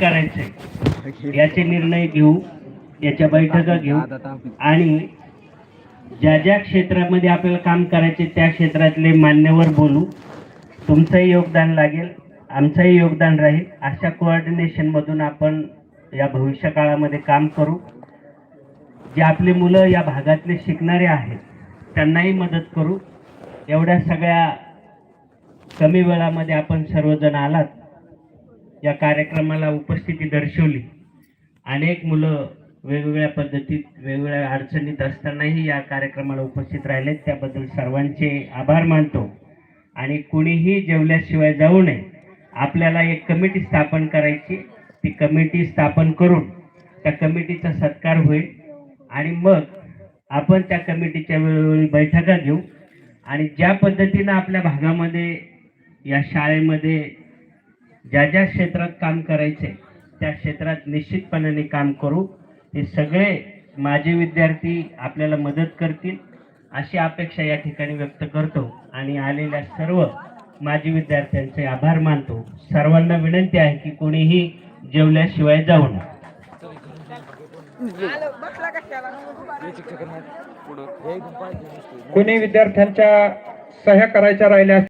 करायचंय. याचे निर्णय घेऊ याच्या बैठका घेऊ आणि ज्या ज्या क्षेत्रामध्ये आपल्याला काम करायचे त्या क्षेत्रातले मान्यवर बोलू. तुमचंही योगदान लागेल आमचंही योगदान राहील. अशा कोऑर्डिनेशनमधून आपण या भविष्य काळामध्ये काम करू. जे आपले मुलं या भागातले शिकणारे आहेत त्यांनाही मदत करू. एवढ्या सगळ्या कमी वेळामध्ये आपण सर्वजण आलात या कार्यक्रमाला उपस्थिती दर्शवली. अनेक मुलं वेगवेगळ्या पद्धतीत वेगवेगळ्या अडचणीत असतानाही या कार्यक्रमाला उपस्थित राहिलेत. त्याबद्दल सर्वांचे आभार मानतो. आणि कुणीही जेवल्याशिवाय जाऊ नये. आपल्याला एक कमिटी स्थापन करायची. ती कमिटी स्थापन करून त्या कमिटीचा सत्कार होईल. आणि मग आपण त्या कमिटीच्या वेळोवेळी बैठका घेऊ. आणि ज्या पद्धतीनं आपल्या भागामध्ये या शाळेमध्ये ज्या ज्या क्षेत्रात काम करायचे त्या क्षेत्रात निश्चितपणाने काम करू. हे सगळे माझे विद्यार्थी आपल्याला मदत करतील अशी अपेक्षा या ठिकाणी व्यक्त करतो आणि आलेल्या सर्व माजी विद्यार्थ्यांचे आभार मानतो. सर्वांना विनंती आहे की कोणीही जेवल्याशिवाय जाऊ नये. कोणी विद्यार्थ्यांच्या सह्या करायच्या राहिल्या